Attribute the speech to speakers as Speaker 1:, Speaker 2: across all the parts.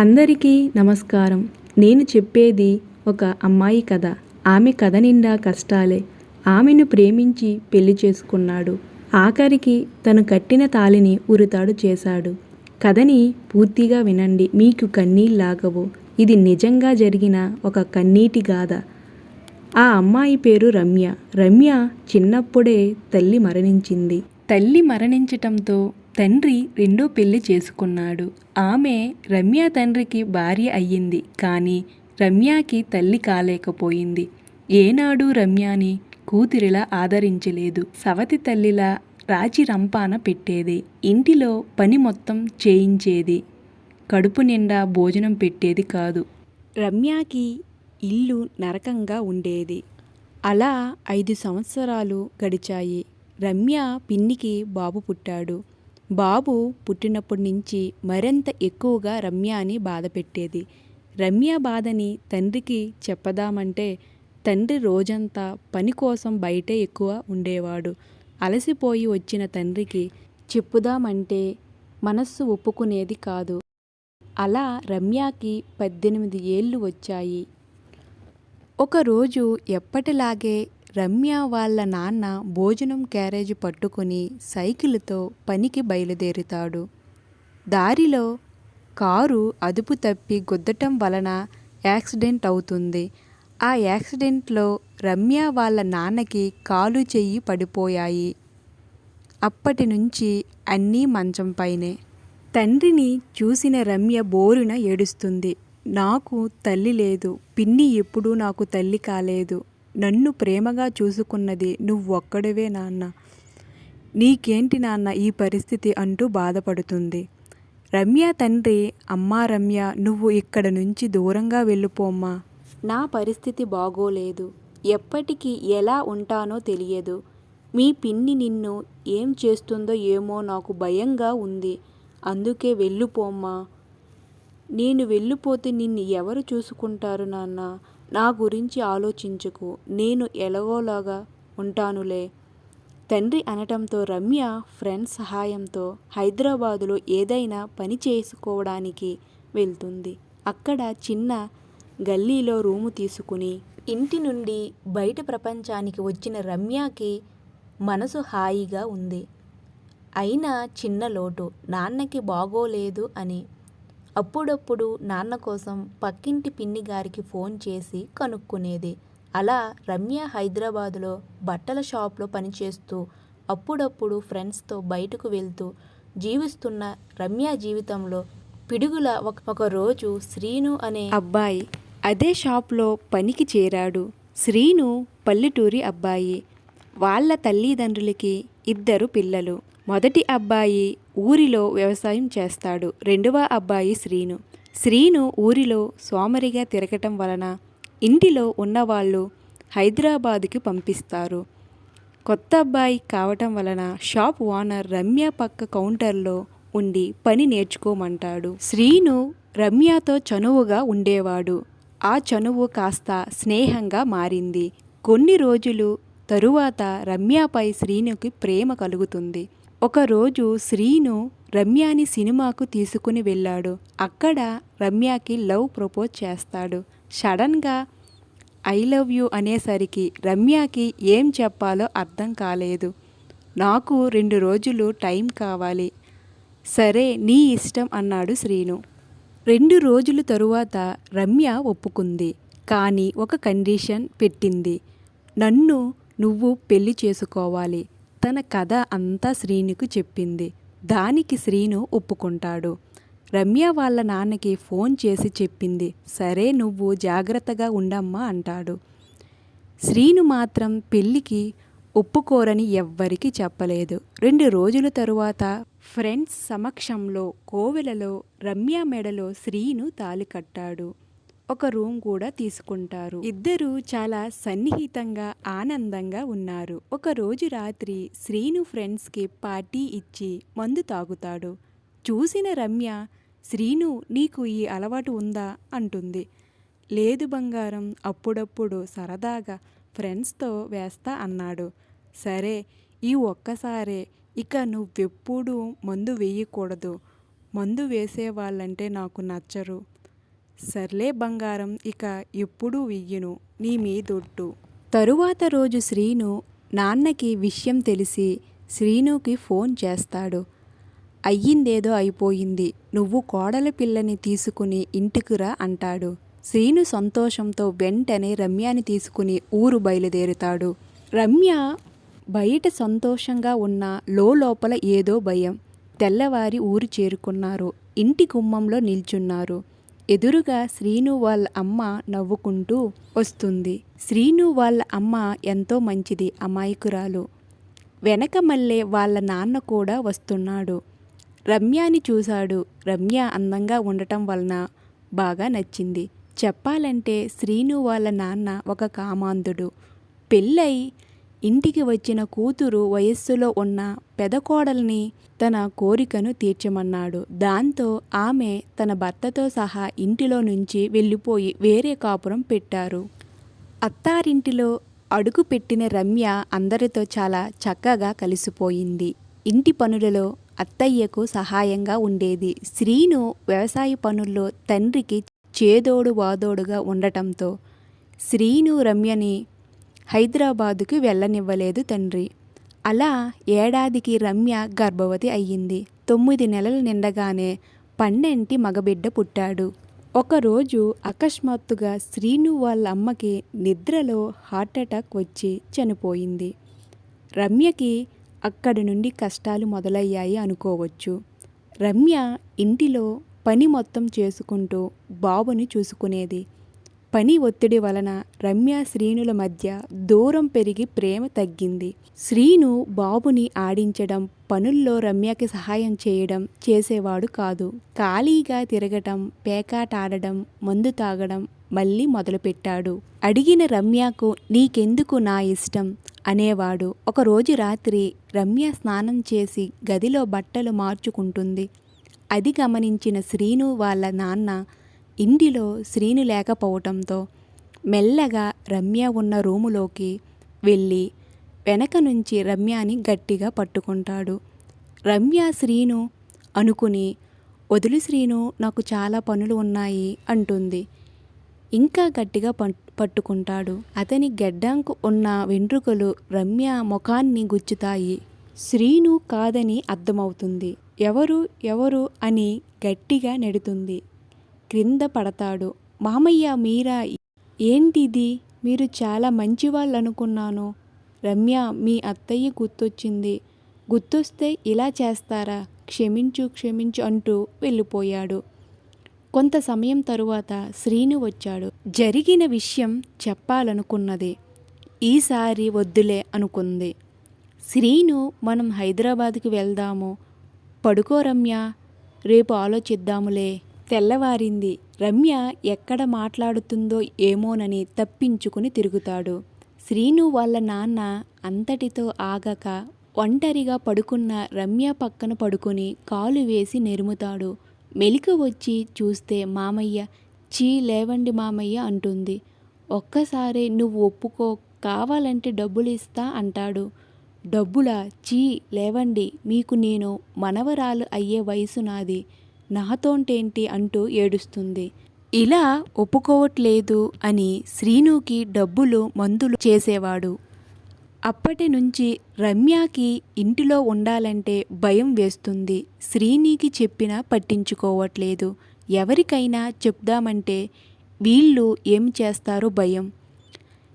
Speaker 1: అందరికీ నమస్కారం. నేను చెప్పేది ఒక అమ్మాయి కథ. ఆమె కథ నిండా కష్టాలే. ఆమెను ప్రేమించి పెళ్ళి చేసుకున్నాడు. ఆఖరికి తను కట్టిన తాళిని ఉరితాడు చేశాడు. కథని పూర్తిగా వినండి. మీకు కన్నీళ్ళాగవు ఇది నిజంగా జరిగిన ఒక కన్నీటి గాథ. ఆ అమ్మాయి పేరు రమ్య. రమ్య చిన్నప్పుడే తల్లి మరణించింది. తల్లి మరణించటంతో తండ్రి రెండో పెళ్ళి చేసుకున్నాడు. ఆమె రమ్య తండ్రికి భార్య అయ్యింది. కానీ రమ్యకి తల్లి కాలేకపోయింది. ఏనాడు రమ్యని కూతురిలా ఆదరించలేదు. సవతి తల్లిలా రాచి రంపాన పెట్టేది. ఇంటిలో పని మొత్తం చేయించేది. కడుపు నిండా భోజనం పెట్టేది కాదు. రమ్యకి ఇల్లు నరకంగా ఉండేది. అలా ఐదు సంవత్సరాలు గడిచాయి. రమ్య పిన్నికి బాబు పుట్టాడు. బాబు పుట్టినప్పటి నుంచి మరింత ఎక్కువగా రమ్యని బాధ పెట్టేది. రమ్య బాధని తండ్రికి చెప్పదామంటే తండ్రి రోజంతా పని కోసం బయటే ఎక్కువ ఉండేవాడు. అలసిపోయి వచ్చిన తండ్రికి చెప్పుదామంటే మనస్సు ఒప్పుకునేది కాదు. అలా రమ్యకి పద్దెనిమిది ఏళ్ళు వచ్చాయి. ఒకరోజు ఎప్పటిలాగే రమ్య వాళ్ళ నాన్న భోజనం క్యారేజ్ పట్టుకుని సైకిల్తో పనికి బయలుదేరుతాడు. దారిలో కారు అదుపు తప్పి గుద్దటం వలన యాక్సిడెంట్ అవుతుంది. ఆ యాక్సిడెంట్లో రమ్య వాళ్ళ నాన్నకి కాలు చెయ్యి పడిపోయాయి. అప్పటి నుంచి అన్నీ మంచంపైనే తండ్రిని చూసిన రమ్య బోరున ఏడుస్తుంది. నాకు తల్లి లేదు. పిన్ని ఎప్పుడూ నాకు తల్లి కాలేదు. నన్ను ప్రేమగా చూసుకున్నది నువ్వొక్కడివే నాన్న. నీకేంటి నాన్న ఈ పరిస్థితి అంటూ బాధపడుతుంది. రమ్య తండ్రి అమ్మా రమ్య నువ్వు ఇక్కడ నుంచి దూరంగా వెళ్ళిపోమ్మా. నా పరిస్థితి బాగోలేదు. ఎప్పటికీ ఎలా ఉంటానో తెలియదు. మీ పిన్ని నిన్ను ఏం చేస్తుందో ఏమో నాకు భయంగా ఉంది. అందుకే వెళ్ళిపోమ్మా. నేను వెళ్ళిపోతే నిన్ను ఎవరు చూసుకుంటారు నాన్న? నా గురించి ఆలోచించకు నేను ఎలాగోలాగా ఉంటానులే. తండ్రి అనటంతో రమ్య ఫ్రెండ్స్ సహాయంతో హైదరాబాదులో ఏదైనా పని చేసుకోవడానికి వెళ్తుంది. అక్కడ చిన్న గల్లీలో రూము తీసుకుని ఇంటి నుండి బయట ప్రపంచానికి వచ్చిన రమ్యకి మనసు హాయిగా ఉంది. అయినా చిన్న లోటు నాన్నకి బాగోలేదు అని అప్పుడప్పుడు నాన్న కోసం పక్కింటి పిన్ని గారికి ఫోన్ చేసి కనుక్కునేది. అలా రమ్య హైదరాబాదులో బట్టల షాప్లో పనిచేస్తూ అప్పుడప్పుడు ఫ్రెండ్స్తో బయటకు వెళ్తూ జీవిస్తున్న రమ్య జీవితంలో పిడుగుల ఒక ఒక రోజు శ్రీను అనే అబ్బాయి అదే షాప్లో పనికి చేరాడు. శ్రీను పల్లెటూరి అబ్బాయి. వాళ్ళ తల్లిదండ్రులకి ఇద్దరు పిల్లలు. మొదటి అబ్బాయి ఊరిలో వ్యవసాయం చేస్తాడు. రెండవ అబ్బాయి శ్రీను. శ్రీను ఊరిలో సోమరిగా తిరగటం వలన ఇంటిలో ఉన్నవాళ్ళు హైదరాబాదుకి పంపిస్తారు. కొత్త అబ్బాయి కావటం వలన షాప్ ఓనర్ రమ్య పక్క కౌంటర్లో ఉండి పని నేర్చుకోమంటాడు. శ్రీను రమ్యతో చనువుగా ఉండేవాడు. ఆ చనువు కాస్త స్నేహంగా మారింది. కొన్ని రోజులు తరువాత రమ్యపై శ్రీనుకి ప్రేమ కలుగుతుంది. ఒకరోజు శ్రీను రమ్యాని సినిమాకు తీసుకుని వెళ్ళాడు. అక్కడ రమ్యకి లవ్ ప్రపోజ్ చేస్తాడు. సడన్గా ఐ లవ్ యూ అనేసరికి రమ్యకి ఏం చెప్పాలో అర్థం కాలేదు. నాకు రెండు రోజులు టైం కావాలి. సరే నీ ఇష్టం అన్నాడు శ్రీను. రెండు రోజుల తరువాత రమ్య ఒప్పుకుంది. కానీ ఒక కండిషన్ పెట్టింది. నన్ను నువ్వు పెళ్ళి చేసుకోవాలి. తన కథ అంతా శ్రీనుకు చెప్పింది. దానికి శ్రీను ఒప్పుకుంటాడు. రమ్య వాళ్ళ నాన్నకి ఫోన్ చేసి చెప్పింది. సరే నువ్వు జాగ్రత్తగా ఉండమ్మా అంటాడు. శ్రీను మాత్రం పెళ్ళికి ఒప్పుకోరని ఎవ్వరికీ చెప్పలేదు. రెండు రోజుల తరువాత ఫ్రెండ్స్ సమక్షంలో కోవెలలో రమ్య మెడలో శ్రీను తాలి కట్టాడు. ఒక రూమ్ కూడా తీసుకుంటారు. ఇద్దరు చాలా సన్నిహితంగా ఆనందంగా ఉన్నారు. ఒక రోజు రాత్రి శ్రీను ఫ్రెండ్స్కి పార్టీ ఇచ్చి మందు తాగుతాడు. చూసిన రమ్య శ్రీను నీకు ఈ అలవాటు ఉందా? అంటుంది. లేదు బంగారం అప్పుడప్పుడు సరదాగా ఫ్రెండ్స్తో వేస్తా అన్నాడు. సరే ఈ ఒక్కసారే ఇక నువ్వెప్పుడూ మందు వేయకూడదు. మందు వేసేవాళ్ళంటే నాకు నచ్చరు. సర్లే బంగారం ఇక ఎప్పుడూ వెయ్యను నీ మీదొట్టు. తరువాత రోజు శ్రీను నాన్నకి విషయం తెలిసి శ్రీనుకి ఫోన్ చేస్తాడు. అయ్యిందేదో అయిపోయింది నువ్వు కోడల పిల్లని తీసుకుని ఇంటికిరా అంటాడు. శ్రీను సంతోషంతో వెంటనే రమ్యని తీసుకుని ఊరు బయలుదేరుతాడు. రమ్య బయట సంతోషంగా ఉన్న లోపల ఏదో భయం తెల్లవారి ఊరు చేరుకున్నారు ఇంటి గుమ్మంలో నిల్చున్నారు. ఎదురుగా శ్రీను వాళ్ళ అమ్మ నవ్వుకుంటూ వస్తుంది. శ్రీను వాళ్ళ అమ్మ ఎంతో మంచిది అమాయకురాలు. వెనక మళ్ళీ వాళ్ళ నాన్న కూడా వస్తున్నాడు. రమ్యాని చూశాడు. రమ్య అందంగా ఉండటం వలన బాగా నచ్చింది. చెప్పాలంటే శ్రీను వాళ్ళ నాన్న ఒక కామాంధుడు. పెళ్ళై ఇంటికి వచ్చిన కూతురు వయస్సులో ఉన్న పెదకోడల్ని తన కోరికను తీర్చమన్నాడు. దాంతో ఆమె తన భర్తతో సహా ఇంటిలో నుంచి వెళ్ళిపోయి వేరే కాపురం పెట్టారు. అత్తారింటిలో అడుగు పెట్టిన రమ్య అందరితో చాలా చక్కగా కలిసిపోయింది. ఇంటి పనులలో అత్తయ్యకు సహాయంగా ఉండేది. శ్రీను వ్యవసాయ పనుల్లో తండ్రికి చేదోడు వాదోడుగా ఉండటంతో శ్రీను రమ్యని హైదరాబాదుకు వెళ్ళనివ్వలేదు తండ్రి. అలా ఏడాదికి రమ్య గర్భవతి అయ్యింది. తొమ్మిది నెలలు నిండగానే పన్నెంటి మగబిడ్డ పుట్టాడు. ఒకరోజు అకస్మాత్తుగా శ్రీను వాళ్ళ అమ్మకి నిద్రలో హార్ట్అటాక్ వచ్చి చనిపోయింది. రమ్యకి అక్కడి నుండి కష్టాలు మొదలయ్యాయి అనుకోవచ్చు. రమ్య ఇంటిలో పని మొత్తం చేసుకుంటూ బాబుని చూసుకునేది. పని ఒత్తిడి వలన రమ్య శ్రీనుల మధ్య దూరం పెరిగి ప్రేమ తగ్గింది. శ్రీను బాబుని ఆడించడం పనుల్లో రమ్యకి సహాయం చేయడం చేసేవాడు కాదు. ఖాళీగా తిరగటం పేకాటాడడం మందు తాగడం మళ్ళీ మొదలుపెట్టాడు. అడిగిన రమ్యకు నీకెందుకు నా ఇష్టం? అనేవాడు. ఒకరోజు రాత్రి రమ్య స్నానం చేసి గదిలో బట్టలు మార్చుకుంటుంది. అది గమనించిన శ్రీను వాళ్ళ నాన్న ఇంటిలో శ్రీను లేకపోవటంతో మెల్లగా రమ్య ఉన్న రూములోకి వెళ్ళి వెనక నుంచి రమ్యని గట్టిగా పట్టుకుంటాడు. రమ్య శ్రీను అనుకుని వదులు శ్రీను నాకు చాలా పనులు ఉన్నాయి అంటుంది. ఇంకా గట్టిగా పట్టుకుంటాడు. అతని గెడ్డంకు ఉన్న వెంట్రుకలు రమ్య ముఖాన్ని గుచ్చుతాయి. శ్రీను కాదని అర్థమవుతుంది. ఎవరు ఎవరు అని గట్టిగా నెడుతుంది. క్రింద పడతాడు. మామయ్య మీరా? ఏంటిది? మీరు చాలా మంచివాళ్ళనుకున్నాను. రమ్య మీ అత్తయ్య గుర్తొచ్చింది. గుర్తొస్తే ఇలా చేస్తారా? క్షమించు క్షమించు అంటూ వెళ్ళిపోయాడు. కొంత సమయం తరువాత శ్రీను వచ్చాడు. జరిగిన విషయం చెప్పాలనుకున్నది. ఈసారి వద్దులే అనుకుంది. శ్రీను మనం హైదరాబాద్కి వెళ్దాము. పడుకో రమ్య. రేపు ఆలోచిద్దాములే. తెల్లవారింది. రమ్య ఎక్కడ మాట్లాడుతుందో ఏమోనని తప్పించుకుని తిరుగుతాడు. శ్రీను వాళ్ళ నాన్న అంతటితో ఆగక ఒంటరిగా పడుకున్న రమ్య పక్కన పడుకొని కాలు వేసి నెరుముతాడు. మెలిక వచ్చి చూస్తే మామయ్య చీ లేవండి మామయ్య అంటుంది. ఒక్కసారి నువ్వు ఒప్పుకో కావాలంటే డబ్బులు ఇస్తా అంటాడు. డబ్బులా? చీ లేవండి మీకు నేను మనవరాలు అయ్యే వయసు నాది. నాతోంటేంటి అంటూ ఏడుస్తుంది. ఇలా ఒప్పుకోవట్లేదు అని శ్రీనుకి డబ్బులు మందులు చేసేవాడు. అప్పటి నుంచి రమ్యకి ఇంటిలో ఉండాలంటే భయం వేస్తుంది. శ్రీనికి చెప్పినా పట్టించుకోవట్లేదు. ఎవరికైనా చెప్దామంటే వీళ్ళు ఏం చేస్తారో భయం.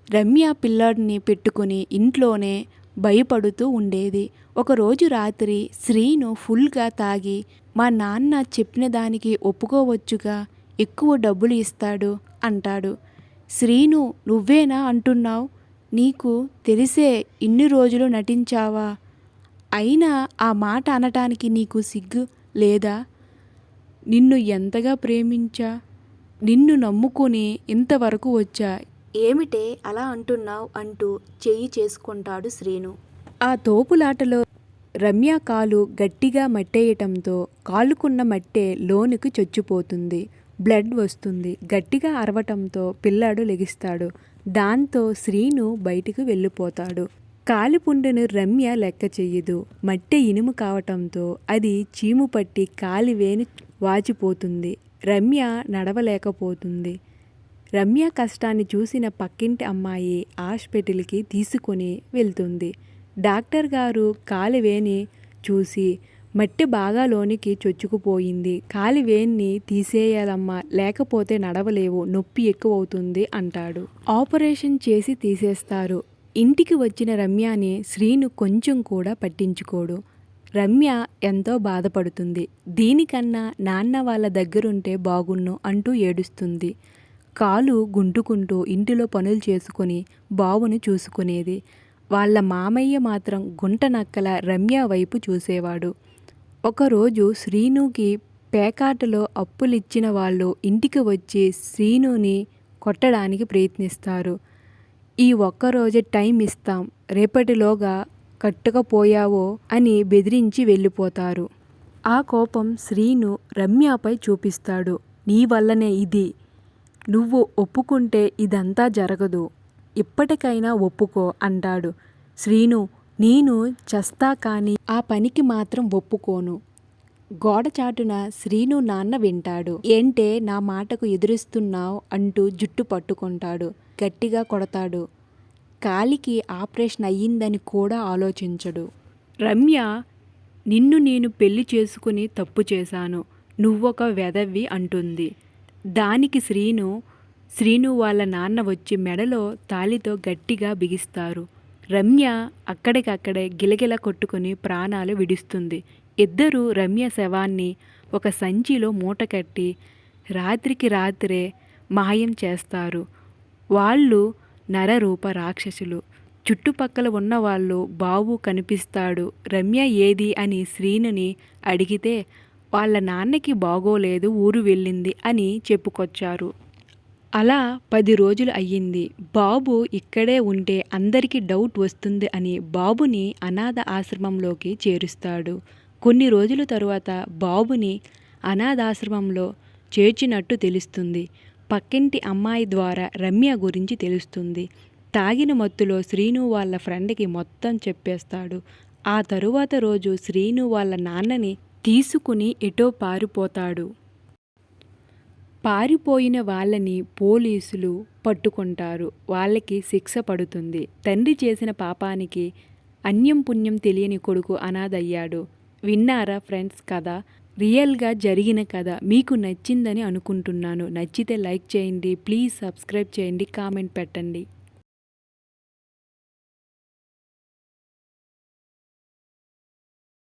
Speaker 1: రమ్య పిల్లాడిని పెట్టుకుని ఇంట్లోనే భయపడుతూ ఉండేది. ఒకరోజు రాత్రి శ్రీను ఫుల్గా తాగి మా నాన్న చెప్పిన దానికి ఒప్పుకోవచ్చుగా ఎక్కువ డబ్బులు ఇస్తాడు అంటాడు. శ్రీను నువ్వేనా అంటున్నావు? నీకు తెలిసే ఇన్ని రోజులు నటించావా? అయినా ఆ మాట అనటానికి నీకు సిగ్గు లేదా? నిన్ను ఎంతగా ప్రేమించా? నిన్ను నమ్ముకుని ఇంతవరకు వచ్చా? ఏమిటే అలా అంటున్నావు? అంటూ చెయ్యి చేసుకుంటాడు శ్రీను ఆ తోపులాటలో రమ్య కాలు గట్టిగా మట్టేయటంతో కాలుకున్న మట్టే లోనికి చొచ్చిపోతుంది. బ్లడ్ వస్తుంది. గట్టిగా అరవటంతో పిల్లాడు లెగిస్తాడు. దాంతో శ్రీను బయటికి వెళ్ళిపోతాడు. కాలిపుండును రమ్య లెక్క చెయ్యదు. మట్టె ఇనుము కావటంతో అది చీము పట్టి కాలివేని వాచిపోతుంది. రమ్య నడవలేకపోతుంది. రమ్య కష్టాన్ని చూసిన పక్కింటి అమ్మాయి హాస్పిటల్కి తీసుకొని వెళ్తుంది. డాక్టర్ గారు కాలివేని చూసి మట్టి బాగా లోనికి చొచ్చుకుపోయింది కాలివేణిని తీసేయాలమ్మా లేకపోతే నడవలేవు నొప్పి ఎక్కువవుతుంది అంటాడు. ఆపరేషన్ చేసి తీసేస్తారు. ఇంటికి వచ్చిన రమ్యని శ్రీను కొంచెం కూడా పట్టించుకోడు. రమ్య ఎంతో బాధపడుతుంది. దీనికన్నా నాన్న వాళ్ళ దగ్గరుంటే బాగున్ను అంటూ ఏడుస్తుంది. కాలు గుంటుకుంటూ ఇంటిలో పనులు చేసుకొని బావును చూసుకునేది. వాళ్ళ మామయ్య మాత్రం గుంట నక్కల రమ్య వైపు చూసేవాడు. ఒకరోజు శ్రీనుకి పేకాటలో అప్పులిచ్చిన వాళ్ళు ఇంటికి వచ్చి శ్రీనుని కొట్టడానికి ప్రయత్నిస్తారు. ఈ ఒక్కరోజు టైం ఇస్తాం రేపటిలోగా కట్టకపోయావో అని బెదిరించి వెళ్ళిపోతారు. ఆ కోపం శ్రీను రమ్యపై చూపిస్తాడు. నీ వల్లనే ఇది. నువ్వు ఒప్పుకుంటే ఇదంతా జరగదు. ఇప్పటికైనా ఒప్పుకో అంటాడు. శ్రీను నేను చస్తా కానీ ఆ పనికి మాత్రం ఒప్పుకోను గోడ చాటున శ్రీను నాన్న వింటాడు. ఏంటే నా మాటకు ఎదురిస్తున్నావు అంటూ జుట్టు పట్టుకుంటాడు. గట్టిగా కొడతాడు. కాలికి ఆపరేషన్ అయ్యిందని కూడా ఆలోచించడు. రమ్య నిన్ను నేను పెళ్ళి చేసుకుని తప్పు చేశాను. నువ్వొక వెదవి అంటుంది. దానికి శ్రీను శ్రీను వాళ్ళ నాన్న వచ్చి మెడలో తాళితో గట్టిగా బిగిస్తారు. రమ్య అక్కడికక్కడే గిలగిల కొట్టుకుని ప్రాణాలు విడుస్తుంది. ఇద్దరూ రమ్య శవాన్ని ఒక సంచిలో మూటకట్టి రాత్రికి రాత్రే మాయం చేస్తారు. వాళ్ళు నరరూప రాక్షసులు. చుట్టుపక్కల ఉన్నవాళ్ళు బావు కనిపిస్తాడు. రమ్య ఏది అని శ్రీనుని అడిగితే వాళ్ళ నాన్నకి బాగోలేదు ఊరు వెళ్ళింది అని చెప్పుకొచ్చారు. అలా పది రోజులు అయ్యింది. బాబు ఇక్కడే ఉంటే అందరికీ డౌట్ వస్తుంది అని బాబుని అనాథ ఆశ్రమంలోకి చేరుస్తాడు. కొన్ని రోజుల తరువాత బాబుని అనాథాశ్రమంలో చేర్చినట్టు తెలుస్తుంది. పక్కింటి అమ్మాయి ద్వారా రమ్య గురించి తెలుస్తుంది. తాగిన మత్తులో శ్రీను వాళ్ళ ఫ్రెండ్కి మొత్తం చెప్పేస్తాడు. ఆ తరువాత రోజు శ్రీను వాళ్ళ నాన్నని తీసుకుని ఎటో పారిపోతాడు. పారిపోయిన వాళ్ళని పోలీసులు పట్టుకుంటారు. వాళ్ళకి శిక్ష పడుతుంది. తండ్రి చేసిన పాపానికి అన్యం పుణ్యం తెలియని కొడుకు అనాథయ్యాడు. విన్నారా ఫ్రెండ్స్ కథ? రియల్గా జరిగిన కథ. మీకు నచ్చిందని అనుకుంటున్నాను. నచ్చితే లైక్ చేయండి. ప్లీజ్ సబ్స్క్రైబ్ చేయండి. కామెంట్ పెట్టండి.